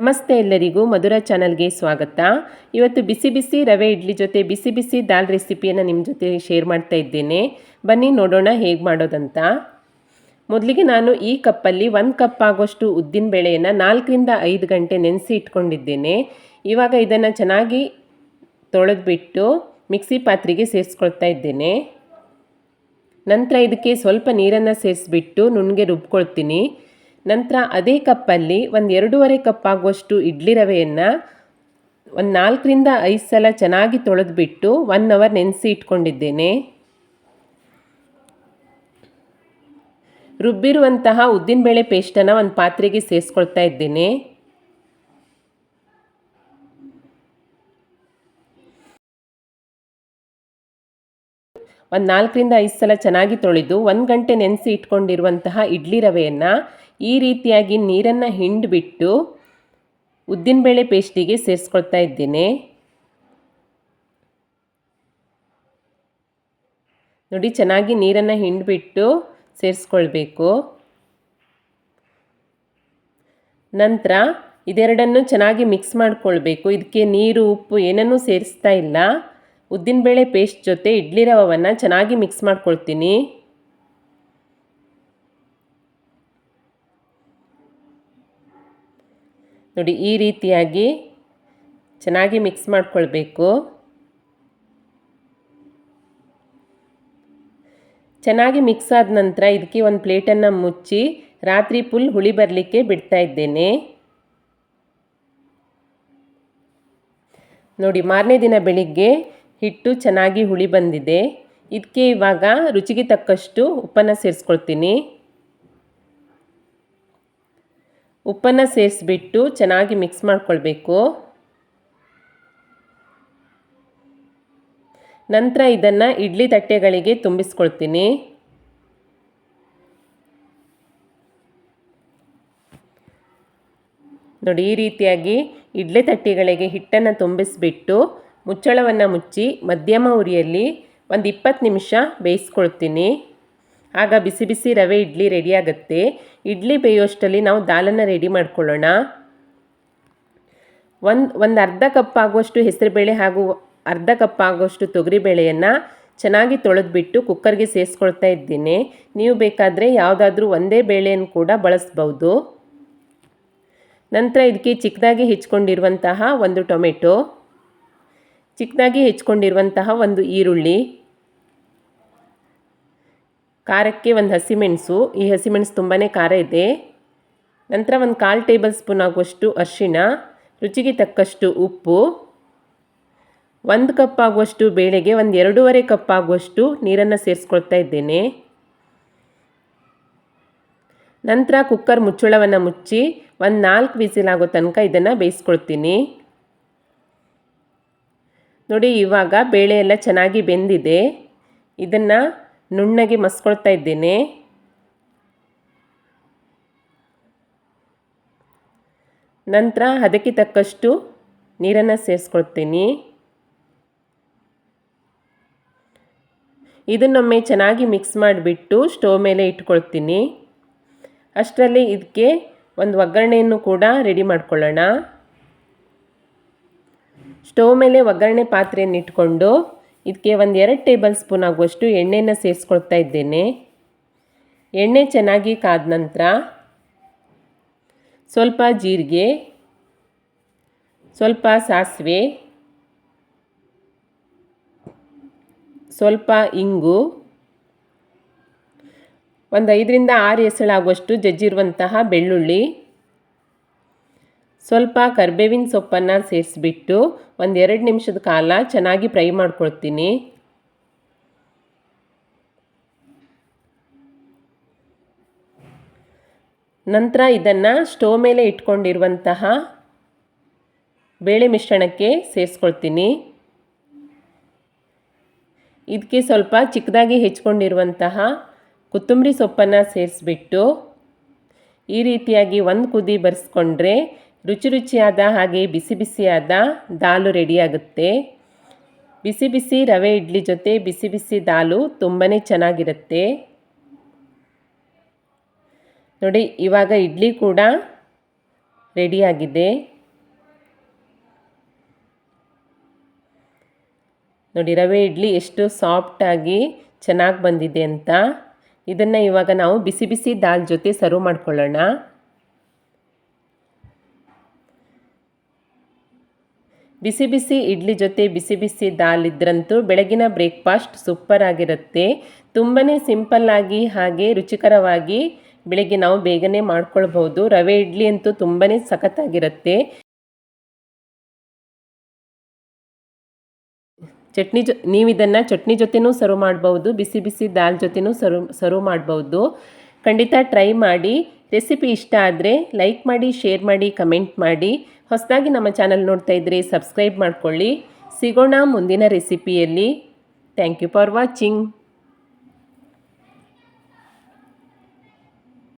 ನಮಸ್ತೆ ಎಲ್ಲರಿಗೂ ಮಧುರ ಚಾನಲ್ಗೆ ಸ್ವಾಗತ. ಇವತ್ತು ಬಿಸಿ ಬಿಸಿ ರವೆ ಇಡ್ಲಿ ಜೊತೆ ಬಿಸಿ ಬಿಸಿ ದಾಲ್ ರೆಸಿಪಿಯನ್ನು ನಿಮ್ಮ ಜೊತೆ ಶೇರ್ ಮಾಡ್ತಾ ಇದ್ದೇನೆ. ಬನ್ನಿ ನೋಡೋಣ ಹೇಗೆ ಮಾಡೋದಂತ. ಮೊದಲಿಗೆ ನಾನು ಈ ಕಪ್ಪಲ್ಲಿ ಒಂದು ಕಪ್ ಆಗೋಷ್ಟು ಉದ್ದಿನ ಬೇಳೆಯನ್ನು ನಾಲ್ಕರಿಂದ ಐದು ಗಂಟೆ ನೆನೆಸಿ ಇಟ್ಕೊಂಡಿದ್ದೇನೆ. ಇವಾಗ ಇದನ್ನು ಚೆನ್ನಾಗಿ ತೊಳೆದ್ಬಿಟ್ಟು ಮಿಕ್ಸಿ ಪಾತ್ರೆಗೆ ಸೇರಿಸ್ಕೊಳ್ತಾ ಇದ್ದೇನೆ. ನಂತರ ಇದಕ್ಕೆ ಸ್ವಲ್ಪ ನೀರನ್ನು ಸೇರಿಸ್ಬಿಟ್ಟು ನುಣ್ಣಗೆ ರುಬ್ಕೊಳ್ತೀನಿ. ನಂತರ ಅದೇ ಕಪ್ಪಲ್ಲಿ ಒಂದು ಎರಡೂವರೆ ಕಪ್ ಆಗುವಷ್ಟು ಇಡ್ಲಿ ರವೆಯನ್ನು ಒಂದು ನಾಲ್ಕರಿಂದ ಐದು ಸಲ ಚೆನ್ನಾಗಿ ತೊಳೆದುಬಿಟ್ಟು ಒನ್ ಅವರ್ ನೆನೆಸಿ ಇಟ್ಕೊಂಡಿದ್ದೇನೆ. ರುಬ್ಬಿರುವಂತಹ ಉದ್ದಿನಬೇಳೆ ಪೇಸ್ಟನ್ನು ಒಂದು ಪಾತ್ರೆಗೆ ಸೇರಿಸ್ಕೊಳ್ತಾ ಇದ್ದೇನೆ. ಒಂದು ನಾಲ್ಕರಿಂದ ಐದು ಸಲ ಚೆನ್ನಾಗಿ ತೊಳೆದು ಒಂದು ಗಂಟೆ ನೆನೆಸಿ ಇಟ್ಕೊಂಡಿರುವಂತಹ ಇಡ್ಲಿ ರವೆಯನ್ನು ಈ ರೀತಿಯಾಗಿ ನೀರನ್ನು ಹಿಂಡಿಬಿಟ್ಟು ಉದ್ದಿನಬೇಳೆ ಪೇಸ್ಟಿಗೆ ಸೇರಿಸ್ಕೊಳ್ತಾ ಇದ್ದೇನೆ. ನೋಡಿ, ಚೆನ್ನಾಗಿ ನೀರನ್ನು ಹಿಂಡಿಬಿಟ್ಟು ಸೇರಿಸ್ಕೊಳ್ಬೇಕು. ನಂತರ ಇದೆರಡನ್ನು ಚೆನ್ನಾಗಿ ಮಿಕ್ಸ್ ಮಾಡಿಕೊಳ್ಬೇಕು. ಇದಕ್ಕೆ ನೀರು, ಉಪ್ಪು ಏನನ್ನೂ ಸೇರಿಸ್ತಾ ಇಲ್ಲ. ಉದ್ದಿನಬೇಳೆ ಪೇಸ್ಟ್ ಜೊತೆ ಇಡ್ಲಿ ರವವನ್ನು ಚೆನ್ನಾಗಿ ಮಿಕ್ಸ್ ಮಾಡ್ಕೊಳ್ತೀನಿ. ನೋಡಿ, ಈ ರೀತಿಯಾಗಿ ಚೆನ್ನಾಗಿ ಮಿಕ್ಸ್ ಮಾಡ್ಕೊಳ್ಬೇಕು. ಚೆನ್ನಾಗಿ ಮಿಕ್ಸ್ ಆದ ನಂತರ ಇದಕ್ಕೆ ಒಂದು ಪ್ಲೇಟನ್ನು ಮುಚ್ಚಿ ರಾತ್ರಿ ಫುಲ್ ಹುಳಿ ಬರಲಿಕ್ಕೆ ಬಿಡ್ತಾ ಇದ್ದೇನೆ. ನೋಡಿ, ಮಾರನೇ ದಿನ ಬೆಳಿಗ್ಗೆ ಹಿಟ್ಟು ಚೆನ್ನಾಗಿ ಹುಳಿ ಬಂದಿದೆ. ಇದಕ್ಕೆ ಇವಾಗ ರುಚಿಗೆ ತಕ್ಕಷ್ಟು ಉಪ್ಪನ್ನು ಸೇರಿಸ್ಕೊಳ್ತೀನಿ. ಉಪ್ಪನ್ನು ಸೇರಿಸ್ಬಿಟ್ಟು ಚೆನ್ನಾಗಿ ಮಿಕ್ಸ್ ಮಾಡ್ಕೊಳ್ಬೇಕು. ನಂತರ ಇದನ್ನು ಇಡ್ಲಿ ತಟ್ಟೆಗಳಿಗೆ ತುಂಬಿಸ್ಕೊಳ್ತೀನಿ. ನೋಡಿ ಈ ರೀತಿಯಾಗಿ ಇಡ್ಲಿ ತಟ್ಟೆಗಳಿಗೆ ಹಿಟ್ಟನ್ನು ತುಂಬಿಸ್ಬಿಟ್ಟು ಮುಚ್ಚಳವನ್ನು ಮುಚ್ಚಿ ಮಧ್ಯಮ ಉರಿಯಲ್ಲಿ ಒಂದು ಇಪ್ಪತ್ತು ನಿಮಿಷ ಬೇಯಿಸ್ಕೊಳ್ತೀನಿ. ಆಗ ಬಿಸಿ ಬಿಸಿ ರವೆ ಇಡ್ಲಿ ರೆಡಿಯಾಗುತ್ತೆ ಇಡ್ಲಿ ಬೇಯೋಷ್ಟರಲ್ಲಿ ನಾವು ದಾಲನ್ನು ರೆಡಿ ಮಾಡ್ಕೊಳ್ಳೋಣ. ಒಂದು ಒಂದು ಅರ್ಧ ಕಪ್ ಆಗುವಷ್ಟು ಹೆಸರುಬೇಳೆ ಹಾಗೂ ಅರ್ಧ ಕಪ್ ಆಗುವಷ್ಟು ತೊಗರಿಬೇಳೆಯನ್ನು ಚೆನ್ನಾಗಿ ತೊಳೆದ್ಬಿಟ್ಟು ಕುಕ್ಕರ್ಗೆ ಸೇರಿಸ್ಕೊಳ್ತಾ ಇದ್ದೀನಿ. ನೀವು ಬೇಕಾದರೆ ಯಾವುದಾದ್ರೂ ಒಂದೇ ಬೇಳೆಯನ್ನು ಕೂಡ ಬಳಸ್ಬೌದು. ನಂತರ ಇದಕ್ಕೆ ಚಿಕ್ಕದಾಗಿ ಹೆಚ್ಕೊಂಡಿರುವಂತಹ ಒಂದು ಟೊಮೆಟೊ. ಚಿಕ್ಕದಾಗಿ ಹೆಚ್ಕೊಂಡಿರುವಂತಹ ಒಂದು ಈರುಳ್ಳಿ. ಖಾರಕ್ಕೆ ಒಂದು ಹಸಿಮೆಣಸು. ಈ ಹಸಿಮೆಣಸು ತುಂಬಾ ಖಾರ ಇದೆ. ನಂತರ ಒಂದು ಕಾಲು ಟೇಬಲ್ ಸ್ಪೂನ್ ಆಗುವಷ್ಟು ಅರಿಶಿಣ, ರುಚಿಗೆ ತಕ್ಕಷ್ಟು ಉಪ್ಪು. ಒಂದು ಕಪ್ ಆಗುವಷ್ಟು ಬೇಳೆಗೆ ಒಂದು ಎರಡೂವರೆ ಕಪ್ ಆಗುವಷ್ಟು ನೀರನ್ನು ಸೇರಿಸ್ಕೊಳ್ತಾ ಇದ್ದೇನೆ. ನಂತರ ಕುಕ್ಕರ್ ಮುಚ್ಚಳವನ್ನು ಮುಚ್ಚಿ ಒಂದು ನಾಲ್ಕು ವಿಸಿಲ್ ಆಗೋ ತನಕ ಇದನ್ನು ಬೇಯಿಸ್ಕೊಳ್ತೀನಿ. ನೋಡಿ, ಇವಾಗ ಬೇಳೆ ಎಲ್ಲ ಚೆನ್ನಾಗಿ ಬೆಂದಿದೆ. ಇದನ್ನು ನುಣ್ಣಗೆ ಮಸ್ಕೊಳ್ತಾ ಇದ್ದೇನೆ. ನಂತರ ಅದಕ್ಕೆ ತಕ್ಕಷ್ಟು ನೀರನ್ನು ಸೇರಿಸ್ಕೊಳ್ತೀನಿ. ಇದನ್ನೊಮ್ಮೆ ಚೆನ್ನಾಗಿ ಮಿಕ್ಸ್ ಮಾಡಿಬಿಟ್ಟು ಸ್ಟೋವ್ ಮೇಲೆ ಇಟ್ಕೊಳ್ತೀನಿ. ಅಷ್ಟರಲ್ಲಿ ಇದಕ್ಕೆ ಒಂದು ಒಗ್ಗರಣೆಯನ್ನು ಕೂಡ ರೆಡಿ ಮಾಡ್ಕೊಳ್ಳೋಣ. ಸ್ಟೋವ್ ಮೇಲೆ ಒಗ್ಗರಣೆ ಪಾತ್ರೆಯನ್ನು ಇಟ್ಕೊಂಡು ಇದಕ್ಕೆ ಒಂದು ಎರಡು ಟೇಬಲ್ ಸ್ಪೂನ್ ಆಗುವಷ್ಟು ಎಣ್ಣೆನ ಸೇರಿಸ್ಕೊಳ್ತಾ ಇದ್ದೇನೆ. ಎಣ್ಣೆ ಚೆನ್ನಾಗಿ ಕಾದ ನಂತರ ಸ್ವಲ್ಪ ಜೀರಿಗೆ, ಸ್ವಲ್ಪ ಸಾಸಿವೆ, ಸ್ವಲ್ಪ ಇಂಗು, ಒಂದು ಐದರಿಂದ ಆರು ಎಸಳಾಗುವಷ್ಟು ಜಜ್ಜಿರುವಂತಹ ಬೆಳ್ಳುಳ್ಳಿ ಸ್ವಲ್ಪ ಕರ್ಬೇವಿನ ಸೊಪ್ಪನ್ನು ಸೇರಿಸ್ಬಿಟ್ಟು ಎರಡು ನಿಮಿಷದ ಕಾಲ ಚೆನ್ನಾಗಿ ಫ್ರೈ ಮಾಡ್ಕೊಳ್ತೀನಿ. ನಂತರ ಇದನ್ನು ಸ್ಟೋವ್ ಮೇಲೆ ಇಟ್ಕೊಂಡಿರುವಂತಹ ಬೇಳೆ ಮಿಶ್ರಣಕ್ಕೆ ಸೇರಿಸ್ಕೊಳ್ತೀನಿ. ಇದಕ್ಕೆ ಸ್ವಲ್ಪ ಚಿಕ್ಕದಾಗಿ ಹೆಚ್ಕೊಂಡಿರುವಂತಹ ಕೊತ್ತಂಬರಿ ಸೊಪ್ಪನ್ನು ಸೇರಿಸ್ಬಿಟ್ಟು ಈ ರೀತಿಯಾಗಿ ಒಂದು ಕುದಿ ಬರೆಸ್ಕೊಂಡ್ರೆ ರುಚಿ ರುಚಿಯಾದ ಹಾಗೆ ಬಿಸಿ ಬಿಸಿಯಾದ ದಾಲು ರೆಡಿಯಾಗುತ್ತೆ. ಬಿಸಿ ಬಿಸಿ ರವೆ ಇಡ್ಲಿ ಜೊತೆ ಬಿಸಿ ಬಿಸಿ ದಾಲು ತುಂಬಾ ಚೆನ್ನಾಗಿರುತ್ತೆ. ನೋಡಿ, ಇವಾಗ ಇಡ್ಲಿ ಕೂಡ ರೆಡಿಯಾಗಿದೆ. ನೋಡಿ, ರವೆ ಇಡ್ಲಿ ಎಷ್ಟು ಸಾಫ್ಟಾಗಿ ಚೆನ್ನಾಗಿ ಬಂದಿದೆ ಅಂತ. ಇದನ್ನು ಇವಾಗ ನಾವು ಬಿಸಿ ಬಿಸಿ ದಾಲ್ ಜೊತೆ ಸರ್ವ್ ಮಾಡ್ಕೊಳ್ಳೋಣ. ಬಿಸಿ ಬಿಸಿ ಇಡ್ಲಿ ಜೊತೆ ಬಿಸಿ ಬಿಸಿ ದಾಲ್ ಇದ್ರಂತೂ ಬೆಳಗಿನ ಬ್ರೇಕ್ಫಾಸ್ಟ್ ಸೂಪರ್ ಆಗಿರುತ್ತೆ. ತುಂಬಾ ಸಿಂಪಲ್ಲಾಗಿ ಹಾಗೆ ರುಚಿಕರವಾಗಿ ಬೆಳಗ್ಗೆ ನಾವು ಬೇಗನೆ ಮಾಡ್ಕೊಳ್ಬೋದು ರವೆ ಇಡ್ಲಿ ಅಂತೂ ತುಂಬಾ ಸಖತ್ತಾಗಿರುತ್ತೆ. ಚಟ್ನಿ ಜೊ ನೀವು ಇದನ್ನು ಚಟ್ನಿ ಜೊತೆನೂ ಸರ್ವ್ ಮಾಡ್ಬೋದು ಬಿಸಿ ಬಿಸಿ ದಾಲ್ ಜೊತೆನೂ ಸರ್ವ್ ಸರ್ವ್ ಮಾಡ್ಬೋದು ಖಂಡಿತ ಟ್ರೈ ಮಾಡಿ. ರೆಸಿಪಿ ಇಷ್ಟ ಆದರೆ ಲೈಕ್ ಮಾಡಿ, ಶೇರ್ ಮಾಡಿ, ಕಮೆಂಟ್ ಮಾಡಿ. ಹೊಸದಾಗಿ ನಮ್ಮ ಚಾನಲ್ ನೋಡ್ತಾ ಇದ್ದರೆ ಸಬ್ಸ್ಕ್ರೈಬ್ ಮಾಡ್ಕೊಳ್ಳಿ. ಸಿಗೋಣ ಮುಂದಿನ ರೆಸಿಪಿಯಲ್ಲಿ. Thank you for watching.